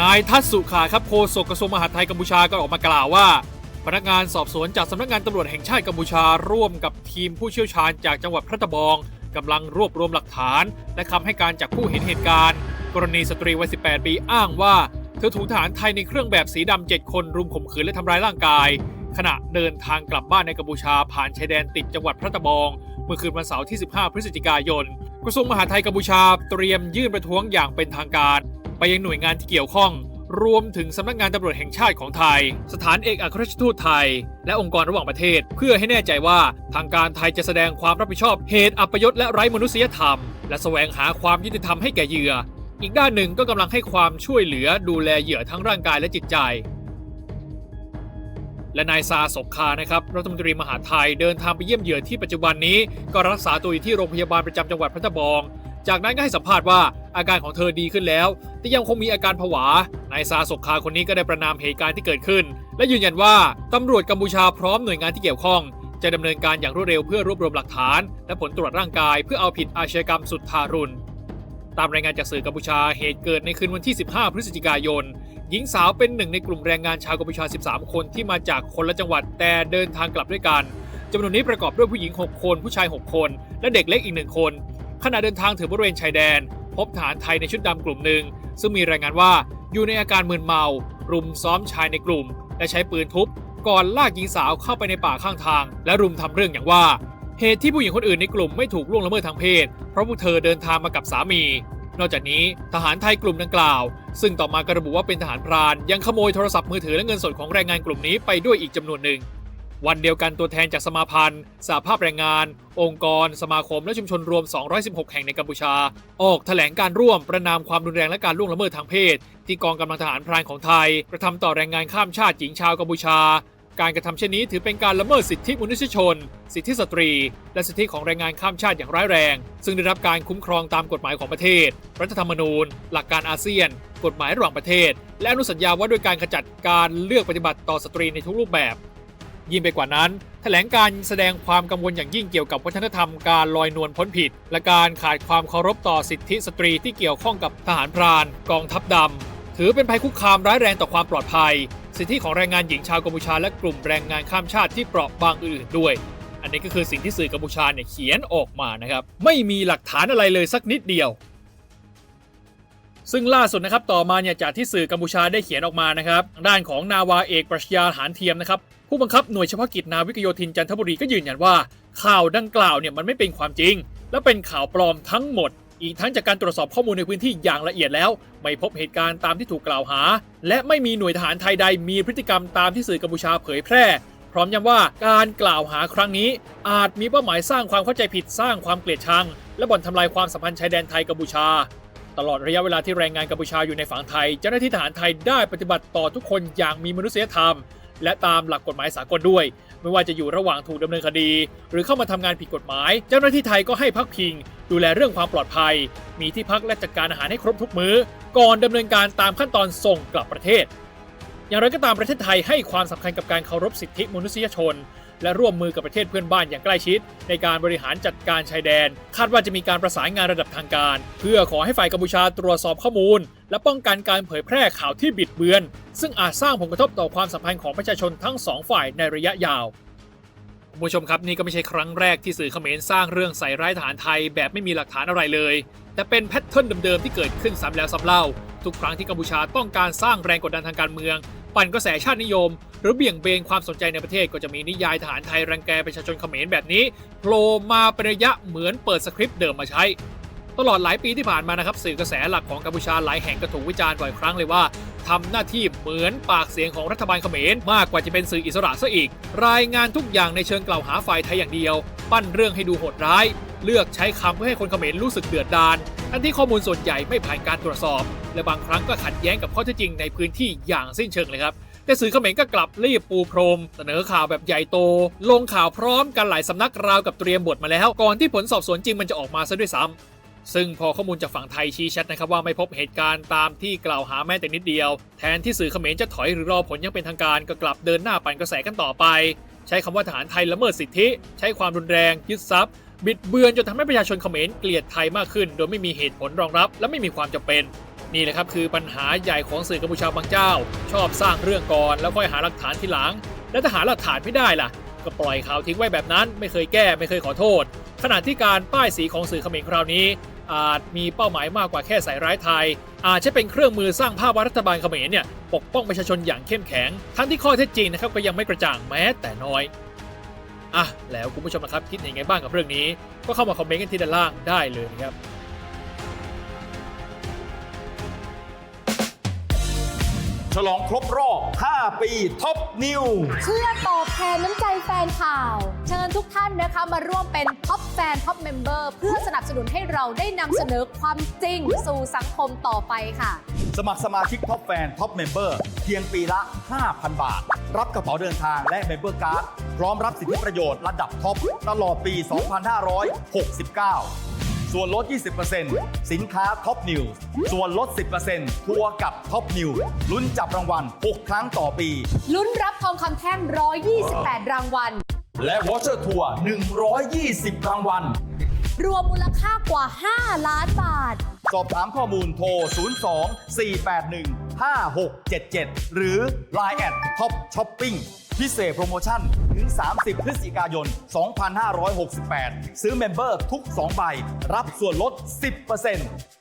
นายทัศสุขาครับโฆษกกระทรวงมหาดไทยกัมพูชาก็ออกมากล่าวว่า พนักงานสอบสวนจากสำนักงานตำรวจแห่งชาติกัมพูชาร่วมกับทีมผู้เชี่ยวชาญจากจังหวัดพระตะบองกำลังรวบรวมหลักฐาน และคำให้การจากผู้เห็นเหตุการณ์ กรณีสตรีวัย 18 ปีอ้างว่า เธอถูกทหารไทยในเครื่องแบบสีดำเจ็ดคนรุมข่มขืนและทำร้ายร่างกาย ขณะเดินทางกลับบ้านในกัมพูชาผ่านชายแดนติดจังหวัดพระตะบอง เมื่อคืนวันเสาร์ที่ 15 พฤศจิกายน กระทรวงมหาดไทยกัมพูชาเตรียมยื่นประท้วงอย่างเป็นทางการ ไปยังหน่วยงานที่เกี่ยวข้อง รวมถึงสำนักงานตำรวจแห่งชาติของไทย สถานเอกอัครราชทูตไทย และองค์กรระหว่างประเทศ เพื่อให้แน่ใจว่าทางการไทยจะแสดงความรับผิดชอบเหตุอัปยศและไร้มนุษยธรรม และแสวงหาความยุติธรรมให้แก่เหยื่อ อีกด้านหนึ่งก็กำลังให้ความช่วยเหลือดูแลเหยื่อทั้งร่างกายและจิตใจและนายซาศกคานะครับรัฐมนตรีมหาไทยเดินทางไปเยี่ยมเหยื่อที่ปัจจุบันนี้ ก็รักษาตัวอยู่ที่โรงพยาบาลประจำจังหวัดพระตะบอง จากนั้นก็ให้สัมภาษณ์ว่าอาการของเธอดีขึ้นแล้ว แต่ยังคงมีอาการผวา นายซาศกคาคนนี้ก็ได้ประนามเหตุการณ์ที่เกิดขึ้น และยืนยันว่าตำรวจกัมพูชาพร้อมหน่วยงานที่เกี่ยวข้อง จะดำเนินการอย่างรวดเร็วเพื่อรวบรวมหลักฐาน และผลตรวจร่างกายเพื่อเอาผิดอาชญากรรมสุดทารุณ ตามรายงานจากสื่อกัมพูชาเหตุเกิดในคืนวันที่ 15 พฤศจิกายน หญิงสาวเป็นหนึ่งในกลุ่มแรงงานชาวกัมพูชา 13 คนที่มาจากคนละจังหวัดแต่เดินทางกลับด้วยกันจำนวนนี้ประกอบด้วยผู้หญิง 6 คน ผู้ชาย 6 คน และเด็กเล็กอีกหนึ่งคน ขณะเดินทางถึงบริเวณชายแดน พบทหารไทยในชุดดำกลุ่มหนึ่ง ซึ่งมีรายงานว่าอยู่ในอาการมึนเมา รุมซ้อมชายในกลุ่ม และใช้ปืนทุบ ก่อนลากหญิงสาวเข้าไปในป่าข้างทาง และรุมทำเรื่องอย่างว่า เหตุที่ผู้หญิงคนอื่นในกลุ่มไม่ถูกล่วงละเมิดทางเพศ เพราะพวกเธอเดินทางมากับสามี นอกจากนี้ทหารไทยกลุ่มดังกล่าว ซึ่งต่อมากระบุว่าเป็นทหารพรานยังขโมยโทรศัพท์มือถือและเงินสดของแรงงานกลุ่มนี้ไปด้วยอีกจำนวนหนึ่ง วันเดียวกันตัวแทนจากสมาพันธ์สหภาพแรงงาน องค์กร สมาคม และชุมชนรวม 216 แห่งในกัมพูชา ออกแถลงการร่วมประนามความรุนแรงและการล่วงละเมิดทางเพศ ที่กองกำลังทหารพรานของไทย กระทำต่อแรงงานข้ามชาติหญิงชาวกัมพูชา การกระทำเช่นนี้ถือเป็นการละเมิดสิทธิมนุษยชน สิทธิสตรี และสิทธิของแรงงานข้ามชาติอย่างร้ายแรง ซึ่งได้รับการคุ้มครองตามกฎหมายของประเทศ รัฐธรรมนูญ หลักการอาเซียน กฎหมายระหว่างประเทศ และอนุสัญญาว่าด้วยการขจัดการเลือกปฏิบัติต่อสตรีในทุกรูปแบบ ยิ่งไปกว่านั้นแถลงการแสดงความกังวลอย่างยิ่งเกี่ยวกับวัฒนธรรมการลอยนวลพ้นผิด และการขาดความเคารพต่อสิทธิสตรีที่เกี่ยวข้องกับทหารพราน กองทัพดำถือเป็นภัยคุกคามร้ายแรงต่อความปลอดภัย สิทธิของแรงงานหญิงชาวกัมพูชาและกลุ่มแรงงานข้ามชาติที่เปราะบางอื่นด้วย อันนี้ก็คือสิ่งที่สื่อกัมพูชาเนี่ยเขียนออกมานะครับไม่มีหลักฐานอะไรเลยสักนิดเดียวซึ่งล่าสุดนะครับต่อมาเนี่ยจากที่สื่อกัมพูชาได้เขียนออกมานะครับด้านของนาวาเอกปรัชญาหารเทียมนะครับ ผู้บังคับหน่วยเฉพาะกิจนาวิกโยธินจันทบุรีก็ยืนยันว่า ข่าวดังกล่าวเนี่ยมันไม่เป็นความจริง และเป็นข่าวปลอมทั้งหมด อีกทั้งจากการตรวจสอบข้อมูลในพื้นที่อย่างละเอียดแล้ว ไม่พบเหตุการณ์ตามที่ถูกกล่าวหา และไม่มีหน่วยทหารไทยใดมีพฤติกรรมตามที่สื่อกัมพูชาเผยแพร่พร้อมย้ำว่าการกล่าวหาครั้งนี้ อาจมีเป้าหมายสร้างความเข้าใจผิดสร้างความเกลียดชัง และบ่อนทำลายความสัมพันธ์ชายแดนไทยกัมพูชา ตลอดระยะเวลาที่แรงงานกัมพูชาอยู่ในฝั่งไทย เจ้าหน้าที่ทหารไทยได้ปฏิบัติต่อทุกคนอย่างมีมนุษยธรรม และตามหลักกฎหมายสากลด้วย ไม่ว่าจะอยู่ระหว่างถูกดำเนินคดี หรือเข้ามาทำงานผิดกฎหมาย เจ้าหน้าที่ไทยก็ให้พักพิง ดูแลเรื่องความปลอดภัย มีที่พักและจัดการอาหารให้ครบทุกมื้อ ก่อนดำเนินการตามขั้นตอนส่งกลับประเทศ อย่างไรก็ตามประเทศไทยให้ความสำคัญกับการเคารพสิทธิมนุษยชน และร่วมมือกับประเทศเพื่อนบ้านอย่างใกล้ชิด ในการบริหารจัดการชายแดน คาดว่าจะมีการประสานงานระดับทางการ เพื่อขอให้ฝ่ายกัมพูชาตรวจสอบข้อมูล และป้องกันการเผยแพร่ข่าวที่บิดเบือน ซึ่งอาจสร้างผลกระทบต่อความสัมพันธ์ของประชาชนทั้งสองฝ่ายในระยะยาวคุณผู้ชมครับนี่ก็ไม่ใช่ครั้งแรกที่สื่อเขมรสร้างเรื่องใส่ร้ายทหารไทยแบบไม่มีหลักฐานอะไรเลย แต่เป็นแพทเทิร์นเดิมๆที่เกิดขึ้นซ้ำแล้วซ้ำเล่า ทุกครั้งที่กัมพูชาต้องการสร้างแรงกดดันทางการเมือง ปั่นกระแสชาตินิยม หรือเบี่ยงเบนความสนใจในประเทศก็จะมีนิยายทหารไทยรังแกประชาชนเขมรแบบนี้โผล่มาเป็นระยะเหมือนเปิดสคริปต์เดิมมาใช้ ตลอดหลายปีที่ผ่านมานะครับสื่อกระแสหลักของกัมพูชาหลายแห่งก็ถูกวิจารณ์บ่อยครั้งเลยว่าทำหน้าที่เหมือนปากเสียงของรัฐบาลเขมรมากกว่าจะเป็นสื่ออิสระซะอีก รายงานทุกอย่างในเชิงกล่าวหาฝ่ายไทยอย่างเดียว ปั้นเรื่องให้ดูโหดร้าย เลือกใช้คำเพื่อให้คนเขมรรู้สึกเดือดดาล ทั้งที่ข้อมูลส่วนใหญ่ไม่ผ่านการตรวจสอบ และบางครั้งก็ขัดแย้งกับข้อเท็จจริงในพื้นที่อย่างสิ้นเชิงเลยครับแต่สื่อเขมรก็กลับรีบปูพรม เสนอข่าวแบบใหญ่โต ลงข่าวพร้อมกันหลายสำนักราวกับเตรียมบทมาแล้ว ก่อนที่ผลสอบสวนจริงมันจะออกมาซะด้วยซ้ำซึ่งพอข้อมูลจากฝั่งไทยชี้ชัดนะครับว่าไม่พบเหตุการณ์ตามที่กล่าวหาแม้แต่นิดเดียว แทนที่สื่อเขมรจะถอยหรือรอผลยังเป็นทางการก็กลับเดินหน้าปั่นกระแสกันต่อไป ใช้คำว่าทหารไทยละเมิดสิทธิ ใช้ความรุนแรงยึดทรัพย์ บิดเบือนจนทำให้ประชาชนเขมรเกลียดไทยมากขึ้น โดยไม่มีเหตุผลรองรับ และไม่มีความจำเป็นนี่แหละครับคือปัญหาใหญ่ของสื่อกัมพูชาบางเจ้า ชอบสร้างเรื่องก่อนแล้วค่อยหาหลักฐานทีหลัง และถ้าหาหลักฐานไม่ได้ล่ะ ก็ปล่อยข่าวทิ้งไว้แบบนั้น ไม่เคยแก้ไม่เคยขอโทษ ขณะที่การป้ายสีของสื่อเขมรคราวนี้ อาจมีเป้าหมายมากกว่าแค่ใส่ร้ายไทย อาจจะเป็นเครื่องมือสร้างภาพว่ารัฐบาลเขมรเนี่ยปกป้องประชาชนอย่างเข้มแข็งทั้งที่ข้อเท็จจริงนะครับก็ยังไม่กระจ่างแม้แต่น้อย อะแล้วคุณผู้ชมนะครับคิดยังไงบ้างกับเรื่องนี้ ก็เข้ามาคอมเมนต์กันที่ด้านล่างได้เลยนะครับฉลองครบรอบ 5 ปีท็อปนิวเพื่อตอบแทนน้ำใจแฟนข่าว เชิญทุกท่านนะคะมาร่วมเป็นท็อปแฟนท็อปเมมเบอร์เพื่อสนับสนุนให้เราได้นำเสนอความจริงสู่สังคมต่อไปค่ะ สมัครสมาชิกท็อปแฟนท็อปเมมเบอร์เพียงปีละ 5,000 บาท รับกระเป๋าเดินทางและเมมเบอร์การ์ดพร้อมรับสิทธิประโยชน์ระดับท็อปตลอดปี 2569 ส่วนลด 20%สินค้าท็อปนิวส่วนลด 10%ทัวร์กับท็อปนิวลุ้นจับรางวัล 6 ครั้งต่อปี ลุ้นรับทองคำแท่ง 128 รางวัล และวอเชอร์ทัวร์120 รางวัล รวมมูลค่ากว่า 5 ล้านบาท สอบถามข้อมูลโทร 02 481 5677 หรือ Line แอดท็อปช้อปปิ้งพิเศษโปรโมชั่น ถึง 30 พฤศจิกายน 2568 ซื้อเมมเบอร์ทุก 2 ใบ รับส่วนลด 10%